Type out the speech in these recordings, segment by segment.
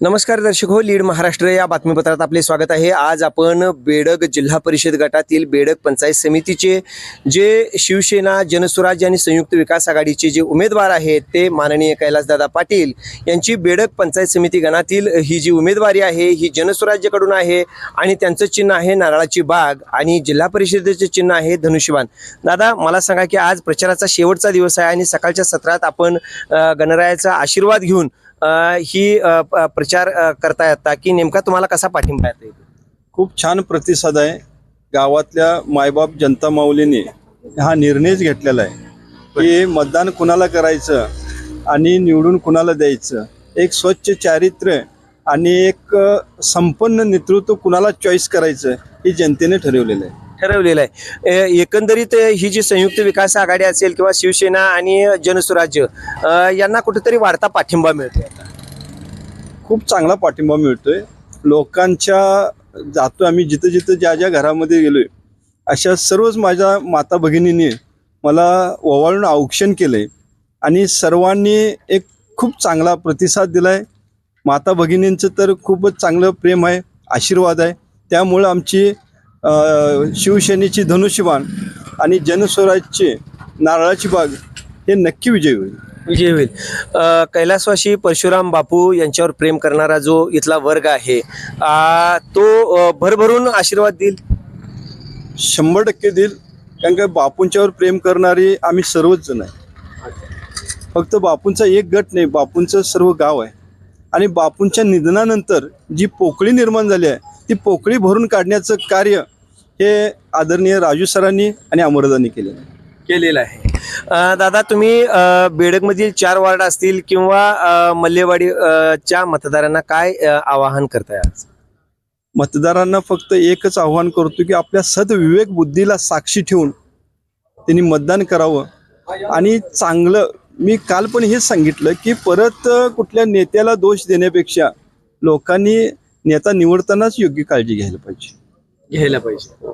नमस्कार दर्शक हो लीड महाराष्ट्र या बातमीपत्रात आपले स्वागत आहे. आज आपण बेडग जिल्हा परिषद गटातील बेडग पंचायत समितीचे जे शिवसेना जनस्वराज्य आणि संयुक्त विकास आघाडीचे जे उमेदवार आहेत ते माननीय कैलासदादा पाटील यांची बेडग पंचायत समिती गणातील ही जी उमेदवारी आहे ही जनस्वराज्यकडून आहे आणि त्यांचं चिन्ह आहे नारळाची बाग आणि जिल्हा परिषदेचे चिन्ह आहे धनुष्यबाण. दादा मला सांगा की आज प्रचाराचा शेवटचा दिवस आहे आणि सकाळच्या सत्रात आपण गणरायाचा आशीर्वाद घेऊन ही प- प्रचार करता येता की नेमका तुम्हाला कसा पाठिंबा येतो खूप छान प्रतिसाद आहे. गावातल्या मायबाप जनता माऊलीने हा निर्णयच घेतलेला आहे की मतदान कुणाला करायचं आणि निवडून कुणाला द्यायचं. एक स्वच्छ चारित्र्य आणि एक संपन्न नेतृत्व कुणाला चॉईस करायचं हे जनतेने ठरवलेलं आहे. ठरवलेलं आहे. एकंदरीत ही जी संयुक्त विकास आघाडी असेल किंवा शिवसेना आणि जनस्वराज्य यांना कुठेतरी वाढता पाठिंबा मिळतोय खूप चांगला पाठिंबा मिळतोय. लोकांच्या जातो आम्ही जिथं जिथं ज्या ज्या घरामध्ये गेलोय अशा सर्वच माझ्या माता भगिनींनी मला ओवाळून औक्षण केलंय आणि सर्वांनी एक खूप चांगला प्रतिसाद दिलाय. माता भगिनींचं तर खूपच चांगलं प्रेम आहे आशीर्वाद आहे. त्यामुळं आमची शिवसेनेची धनुष्यबाण आणि जनस्वराजची नारळाची बाग हे नक्की विजय होईल. विजय होईल. अ, कैलासवासी परशुराम बापू यांच्यावर प्रेम करणारा जो इथला वर्ग आहे तो भरभरून आशीर्वाद देईल? शंभर टक्के देईल. कारण का बापूंच्यावर प्रेम करणारे आम्ही सर्वच जण आहे. फक्त बापूंचा एक गट नाही बापूंचं सर्व गाव आहे. आणि बापूंच्या निधनानंतर जी पोकळी निर्माण झाली आहे ती पोकळी भरून काढण्याचं कार्य हे आदरणीय राजू सरांनी आणि अमरदांनी केलेलं आहे. केलेला आहे. अ, दादा तुम्ही अ, बेडगमधील चार वार्ड असतील किंवा अ, मल्लेवाडी अ, च्या मतदारांना काय अ, आवाहन करताय आज? मतदारांना फक्त एकच आव्हान करतो की आपल्या सदविवेक बुद्धीला साक्षी ठेवून त्यांनी मतदान करावं. आणि चांगलं मी काल पण हेच सांगितलं की परत अ, कुठल्या नेत्याला दोष देण्यापेक्षा लोकांनी नेता निवडतानाच योग्य काळजी घ्यायला पाहिजे. घ्यायला पाहिजे.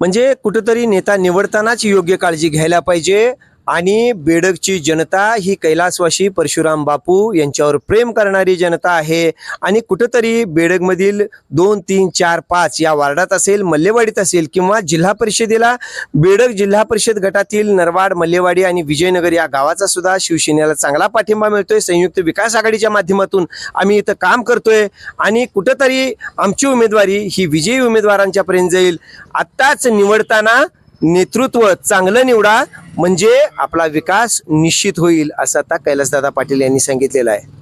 म्हणजे कुठेतरी नेता निवडतानाच योग्य काळजी घ्यायला पाहिजे. आणि बेडकची जनता ही कैलासवासी परशुराम बापू यांच्यावर प्रेम करणारी जनता आहे. आणि कुठंतरी बेडकमधील दोन तीन चार पाच या वार्डात असेल मल्लेवाडीत असेल किंवा जिल्हा परिषदेला बेडग जिल्हा परिषद गटातील नरवाड मल्लेवाडी आणि विजयनगर या गावाचा सुद्धा शिवसेनेला चांगला पाठिंबा मिळतोय. संयुक्त विकास आघाडीच्या माध्यमातून आम्ही इथं काम करतोय. आणि कुठंतरी आमची उमेदवारी ही विजयी उमेदवारांच्या पर्यंत जाईल. आत्ताच निवडताना नेतृत्व चांगलं निवडा. म्हणजे आपला विकास निश्चित होईल असं आता कैलासदादा पाटील यांनी सांगितलेलं आहे.